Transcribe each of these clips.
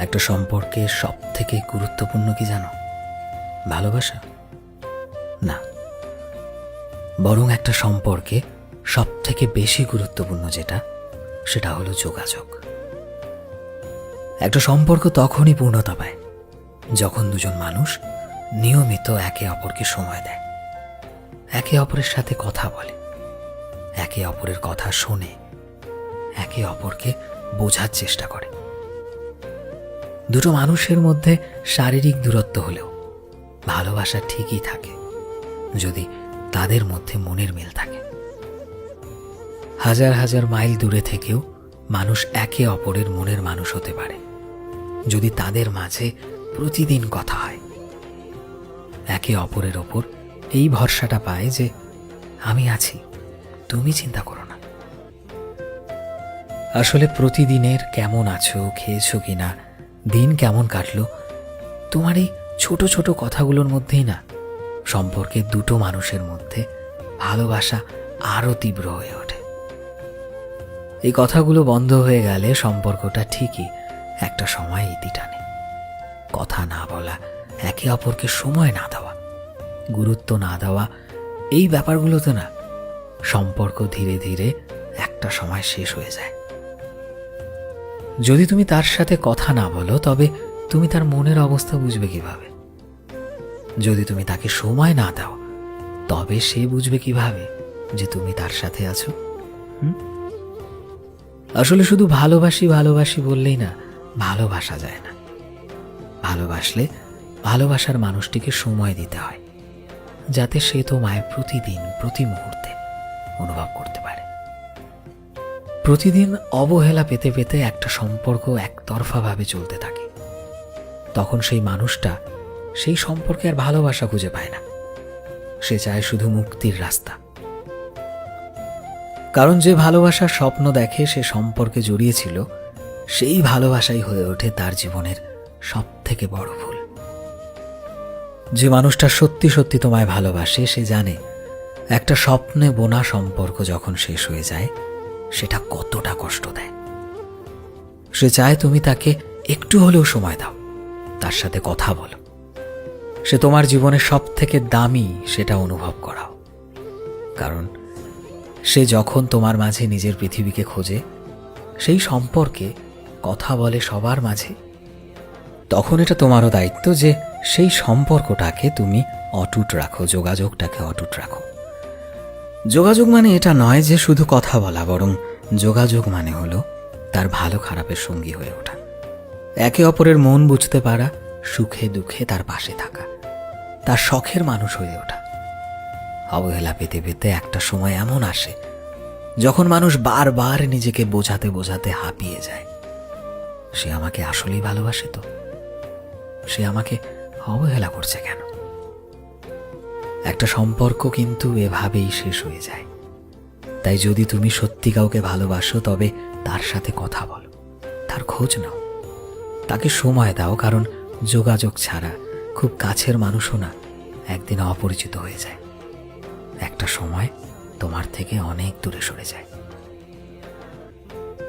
একটা সম্পর্কে সব থেকে গুরুত্বপূর্ণ কি জানো? ভালোবাসা? না। বরং একটা সম্পর্কে সব থেকে বেশি গুরুত্বপূর্ণ যেটা, সেটা হলো যোগাযোগ। একটা সম্পর্ক তখনই পূর্ণতা পায় যখন দুজন মানুষ নিয়মিত একে অপরকে সময় দেয়। একে অপরের সাথে কথা বলে, একে অপরের কথা শোনে, একে অপরকে বোঝার চেষ্টা করে। দুটো মানুষের মধ্যে শারীরিক দূরত্ব হলেও ভালোবাসা ঠিকই থাকে, যদি তাদের মধ্যে মনের মিল থাকে। হাজার হাজার মাইল দূরে থেকেও মানুষ একে অপরের মনের মানুষ হতে পারে, যদি তাদের মাঝে প্রতিদিন কথা হয়। একে অপরের ওপর এই ভরসাটা পায় যে, আমি আছি, তুমি চিন্তা করো না। আসলে প্রতিদিনের কেমন আছো, খেয়েছো কিনা দিন কেমন কাটলো? তোমার এই ছোট ছোট কথাগুলোর মধ্যেই না, সম্পর্কে দুটো মানুষের মধ্যে ভালোবাসা আরও তীব্র হয়ে ওঠে। এই কথাগুলো বন্ধ হয়ে গেলে সম্পর্কটা ঠিকই একটা সময় ইতি টানে। কথা না বলা, একে অপরকে সময় না দেওয়া, গুরুত্ব না দেওয়া, এই ব্যাপারগুলোতে না সম্পর্ক ধীরে ধীরে একটা সময় শেষ হয়ে যায়। যদি তুমি তার সাথে কথা না বলো, তবে তুমি তার মনের অবস্থা বুঝবে কীভাবে? যদি তুমি তাকে সময় না দাও, তবে সে বুঝবে কীভাবে যে তুমি তার সাথে আছো? আসলে শুধু ভালোবাসি ভালোবাসি বললেই না, ভালোবাসা যায় না। ভালোবাসলে ভালোবাসার মানুষটিকে সময় দিতে হয়, যাতে সে তোমায় প্রতিদিন, প্রতি মুহূর্তে অনুভব করতে পারে। প্রতিদিন অবহেলা পেতে পেতে একটা সম্পর্ক একতরফাভাবে চলতে থাকে। তখন সেই মানুষটা সেই সম্পর্কে আর ভালোবাসা খুঁজে পায় না। সে চায় শুধু মুক্তির রাস্তা। কারণ যে ভালোবাসার স্বপ্ন দেখে সে সম্পর্কে জড়িয়েছিল, সেই ভালোবাসাই হয়ে ওঠে তার জীবনের সব থেকে বড় ভুল। যে মানুষটা সত্যি সত্যি তোমায় ভালোবাসে, সে জানে একটা স্বপ্নে বোনা সম্পর্ক যখন শেষ হয়ে যায় সেটা কতটা কষ্ট দেয়। সে চায় তুমি তাকে একটু হলেও সময় দাও, তার সাথে কথা বলো। সে তোমার জীবনে সব থেকে দামি সেটা অনুভব করাও। কারণ সে যখন তোমার মাঝে নিজের পৃথিবীকে খোঁজে, সেই সম্পর্কে কথা বলে সবার মাঝে, তখন এটা তোমারও দায়িত্ব যে সেই সম্পর্কটাকে তুমি অটুট রাখো, যোগাযোগটাকে অটুট রাখো। যোগাযোগ মানে এটা নয় যে শুধু কথা বলা, বরং যোগাযোগ মানে হলো তার ভালো খারাপের সঙ্গী হয়ে ওঠা। একে অপরের মন বুঝতে পারা, সুখে দুঃখে তার পাশে থাকা, তার শখের মানুষ হয়ে ওঠা। অবহেলা পেতে পেতে একটা সময় এমন আসে, যখন মানুষ বারবার নিজেকে বোঝাতে বোঝাতে হাঁপিয়ে যায়। সে আমাকে আসলেই ভালোবাসে তো? সে আমাকে অবহেলা করছে কেন? একটা সম্পর্ক কিন্তু এভাবেই শেষ হয়ে যায়। তাই যদি তুমি সত্যি কাউকে ভালোবাসো, তবে তার সাথে কথা বলো। তার খোঁজ নাও। তাকে সময় দাও, কারণ যোগাযোগ ছাড়া খুব কাছের মানুষও না একদিন অপরিচিত হয়ে যায়। একটা সময় তোমার থেকে অনেক দূরে সরে যায়।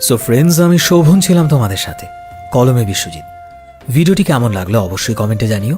সো ফ্রেন্ডস আমি শোভন ছিলাম তোমাদের সাথে। কলমে বিশ্বজিৎ। ভিডিওটি কেমন লাগল অবশ্যই কমেন্টে জানিও।